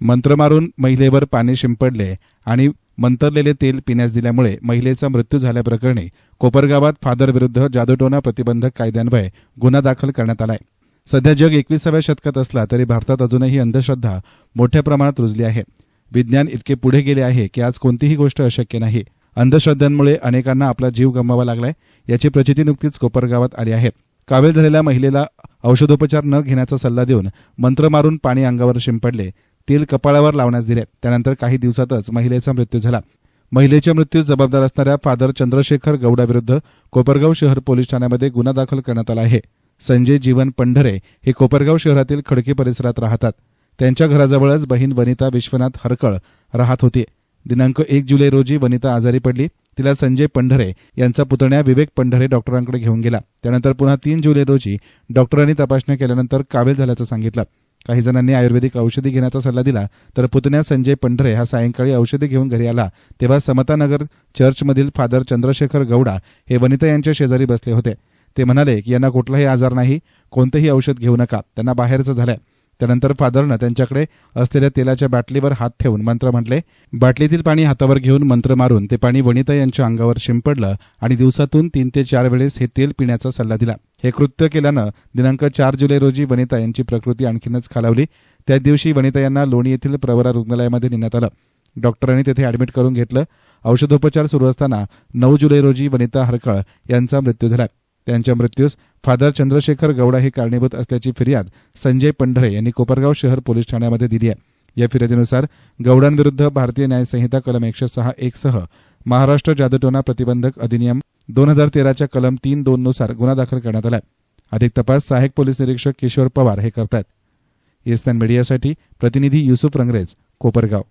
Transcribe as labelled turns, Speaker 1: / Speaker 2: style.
Speaker 1: मंत्र मारून महिलेवर पाणी शिंपडले आणि मंतरलेले तेल पिण्यास दिल्यामुळे महिलेचा मृत्यू झाल्याप्रकरणी कोपरगावात फादर विरुद्ध जादूटोना प्रतिबंधक कायद्यान्वये गुन्हा दाखल करण्यात आलाय. सध्या जग एकविसाव्या शतकात असला तरी भारतात अजूनही अंधश्रद्धा मोठ्या प्रमाणात रुजली आहे. विज्ञान इतके पुढे गेले आहे की आज कोणतीही गोष्ट अशक्य नाही. अंधश्रद्धांमुळे अनेकांना आपला जीव गमवावा लागलाय याची प्रचिती नुकतीच कोपरगावात आली आहे. कावेल झालेल्या महिलेला औषधोपचार न घेण्याचा सल्ला देऊन मंत्र मारून पाणी अंगावर शिंपडले तेल कपाळावर लावण्यास दिले त्यानंतर काही दिवसातच महिलेचा मृत्यू झाला. महिलेच्या मृत्यूस जबाबदार असणाऱ्या फादर चंद्रशेखर गौडाविरुद्ध कोपरगाव शहर पोलीस ठाण्यामध्ये गुन्हा दाखल करण्यात आला आहे. संजय जीवन पंढरे हे कोपरगाव शहरातील खडकी परिसरात राहतात. त्यांच्या घराजवळच बहीण वनिता विश्वनाथ हरकळ राहत होती. दिनांक एक जुलै रोजी वनिता आजारी पडली. तिला संजय पंढरे यांचा पुतण्या विवेक पंढरे डॉक्टरांकडे घेऊन गेला. त्यानंतर पुन्हा तीन जुलै रोजी डॉक्टरांनी तपासणी केल्यानंतर काबिल झाल्याचं सांगितलं. काही जणांनी आयुर्वेदिक औषधी घेण्याचा सल्ला दिला तर पुतण्या संजय पंढरे हा सायंकाळी औषधी घेऊन घरी आला. तेव्हा समतानगर चर्चमधील फादर चंद्रशेखर गौडा हे वनिता यांच्या शेजारी बसले होते. ते म्हणाले की यांना कुठलाही आजार नाही कोणतंही औषध घेऊ नका. त्यांना बाहेरचं झालंय. त्यानंतर फादरनं त्यांच्याकडे असलेल्या तेलाच्या बाटलीवर हात ठेवून मंत्र म्हटले बाटलीतील पाणी हातावर घेऊन मंत्र मारून ते पाणी वनिता यांच्या अंगावर शिंपडलं आणि दिवसातून तीन ते चार वेळेस हे तेल पिण्याचा सल्ला दिला. हे कृत्य केल्यानं दिनांक चार जुलै रोजी वनिता यांची प्रकृती आणखीनच खालावली. त्याच दिवशी वनिता यांना लोणी येथील प्रवरा रुग्णालयामध्ये नेण्यात आलं. डॉक्टरांनी तेथे ऍडमिट करून घेतलं. औषधोपचार सुरू असताना नऊ जुलै रोजी वनिता हरकळ यांचा मृत्यू झाला. त्यांच्या मृत्यूस फादर चंद्रशेखर गौडा हे कारणीभूत असल्याची फिर्याद संजय पंढरे यांनी कोपरगाव शहर पोलीस ठाण्यामध्ये दिली आहे. या फिर्यादीनुसार गौडांविरुद्ध भारतीय न्यायसंहिता कलम एकशे सहा एक सह महाराष्ट्र जादूटोना प्रतिबंधक अधिनियम दोन हजार तेराच्या कलम तीन दोन नुसार गुन्हा दाखल करण्यात आला अधिक तपास सहाय्यक पोलीस निरीक्षक किशोर पवार हे करतात येस्तन मीडियासाठी प्रतिनिधी युसुफ रंगरेज कोपरगाव.